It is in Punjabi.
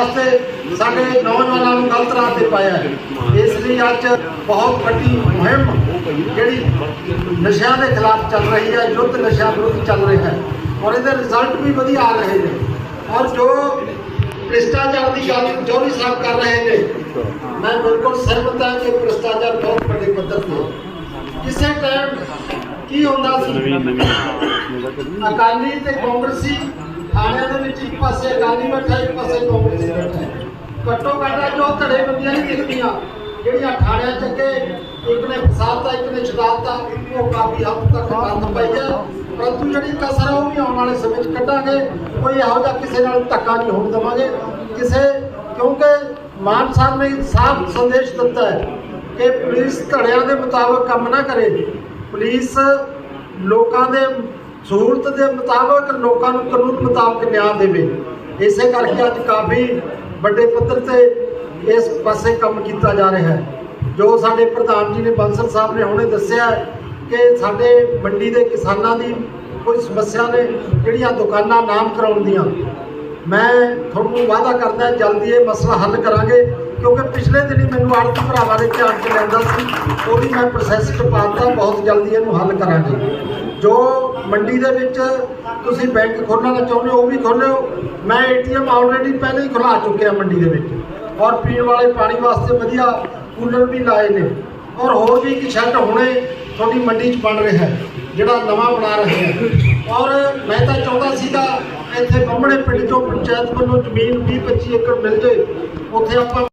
ਵਾਸਤੇ ਸਾਡੇ ਨੌਜਵਾਨਾਂ ਨੂੰ ਗਲਤ ਰਾਹ ਤੇ ਪਾਇਆ ਹੈ। ਇਸ ਲਈ ਅੱਜ ਬਹੁਤ ਵੱਡੀ ਮੁਹਿੰਮ ਜਿਹੜੀ ਨਸ਼ਿਆਂ ਦੇ ਖਿਲਾਫ ਚੱਲ ਰਹੀ ਹੈ, ਯੁੱਧ ਨਸ਼ਾ ਵਿਰੁੱਧ ਚੱਲ ਰਿਹਾ ਹੈ ਔਰ ਇਹਦੇ ਰਿਜ਼ਲਟ ਵੀ ਵਧੀਆ ਆ ਰਹੇ ਨੇ। ਔਰ ਜੋ ਭ੍ਰਿਸ਼ਟਾਚਾਰ ਦੀ ਗੱਲ ਚੌਧਰੀ ਸਾਹਿਬ ਕਰ ਰਹੇ ਨੇ, ਮੈਂ ਬਿਲਕੁਲ ਸਹਿਮਤ ਹਾਂ ਕਿ ਭ੍ਰਿਸ਼ਟਾਚਾਰ ਬਹੁਤ ਵੱਡੇ ਪੱਧਰ ਤੇ ਕਿਸੇ ਟਾਈਮ ਕੀ ਹੁੰਦਾ ਸੀ? ਅਕਾਲੀ ਤੇ ਕਾਂਗਰਸੀ ਥਾਣਿਆਂ ਦੇ ਵਿੱਚ ਇੱਕ ਪਾਸੇ ਅਕਾਲੀ ਬੈਠਾ ਇੱਕ ਪਾਸੇ ਕਾਂਗਰਸੀ ਬੈਠਾ ਘੱਟੋ ਘੱਟ ਜੋ ਧੜੇ ਬੰਦੀਆਂ ਨਹੀਂ ਦਿਖਦੀਆਂ, ਜਿਹੜੀਆਂ ਥਾਣਿਆਂ ਚ ਅੱਗੇ ਇੱਕ ਨੇ ਫਸਾਦਤਾ ਇੱਕ ਨੇ ਛਡਾਤਾ ਉਹ ਕਾਫੀ ਹੱਦ ਤੱਕ ਬੰਦ ਪਈ ਹੈ। ਪਰੰਤੂ ਜਿਹੜੀ ਕਸਰ ਹੈ ਉਹ ਵੀ ਆਉਣ ਵਾਲੇ ਸਮੇਂ 'ਚ ਕੱਢਾਂਗੇ, ਕੋਈ ਇਹੋ ਜਿਹਾ ਕਿਸੇ ਨਾਲ ਧੱਕਾ ਨਹੀਂ ਹੋਣ ਦੇਵਾਂਗੇ। ਕਿਸੇ, ਕਿਉਂਕਿ ਮਾਨ ਸਾਹਿਬ ਨੇ ਸਾਫ਼ ਸੰਦੇਸ਼ ਦਿੱਤਾ ਹੈ ਕਿ ਪੁਲਿਸ ਧੜਿਆਂ ਦੇ ਮੁਤਾਬਕ ਕੰਮ ਨਾ ਕਰੇ। ਪੁਲਿਸ ਲੋਕਾਂ ਦੇ ਸਹੂਲਤ ਦੇ ਮੁਤਾਬਕ ਲੋਕਾਂ ਨੂੰ ਕਾਨੂੰਨ ਮੁਤਾਬਕ ਨਿਆਂ ਦੇਵੇ। ਇਸੇ ਕਰਕੇ ਅੱਜ ਕਾਫੀ ਵੱਡੇ ਪੱਧਰ ਤੇ ਇਸ ਪਾਸੇ ਕੰਮ ਕੀਤਾ ਜਾ ਰਿਹਾ ਹੈ। ਜੋ ਸਾਡੇ ਪ੍ਰਧਾਨ ਜੀ ਨੇ ਬੰਸਲ ਸਾਹਿਬ ਨੇ ਹੁਣੇ ਦੱਸਿਆ ਕਿ ਸਾਡੇ ਮੰਡੀ ਦੇ ਕਿਸਾਨਾਂ ਦੀ ਕੋਈ ਸਮੱਸਿਆ ਨੇ, ਜਿਹੜੀਆਂ ਦੁਕਾਨਾਂ ਨਾਮ ਕਰਾਉਣ ਦੀਆਂ। ਮੈਂ ਤੁਹਾਨੂੰ ਵਾਅਦਾ ਕਰਦਾ, ਜਲਦੀ ਇਹ ਮਸਲਾ ਹੱਲ ਕਰਾਂਗੇ। ਕਿਉਂਕਿ ਪਿਛਲੇ ਦਿਨੀ ਮੈਨੂੰ ਆੜਤੀ ਭਰਾਵਾਂ ਨੇ ਧਿਆਨ ਚ ਲੈਂਦਾ ਸੀ ਉਹਦੀ ਮੈਂ ਪ੍ਰੋਸੈਸ ਚ ਪਾਤਾ ਬਹੁਤ ਜਲਦੀ ਇਹਨੂੰ ਹੱਲ ਕਰਾਂਗੇ। ਜੋ ਮੰਡੀ ਦੇ ਵਿੱਚ ਤੁਸੀਂ ਬੈਂਕ ਖੋਲ੍ਹਣਾ ਚਾਹੁੰਦੇ ਹੋ, ਉਹ ਵੀ ਖੋਲ੍ਹੋ ਮੈਂ ਏਟੀਐਮ ਆਲਰੇਡੀ ਪਹਿਲਾਂ ਹੀ ਖੁਲਾ ਚੁੱਕਿਆ ਮੰਡੀ ਦੇ ਵਿੱਚ। ਔਰ ਪੀਣ ਵਾਲੇ ਪਾਣੀ ਵਾਸਤੇ ਵਧੀਆ ਕੂਲਰ ਵੀ ਲਾਏ ਨੇ। ਔਰ ਹੋਰ ਵੀ ਇੱਕ ਸ਼ੈੱਡ ਹੁਣੇ ਤੁਹਾਡੀ ਮੰਡੀ 'ਚ ਬਣ ਰਿਹਾ ਹੈ, ਜਿਹੜਾ ਨਵਾਂ ਬਣਾ ਰਹੇ ਹਾਂ। ਔਰ ਮੈਂ ਤਾਂ ਚਾਹੁੰਦਾ ਸੀਗਾ ਇੱਥੇ ਬੰਮਣੇ ਪਿੰਡ ਚੋਂ ਪੰਚਾਇਤ ਵੱਲੋਂ ਜ਼ਮੀਨ 20 25 ਏਕੜ ਮਿਲ ਜੇ ਉੱਥੇ ਆਪਾਂ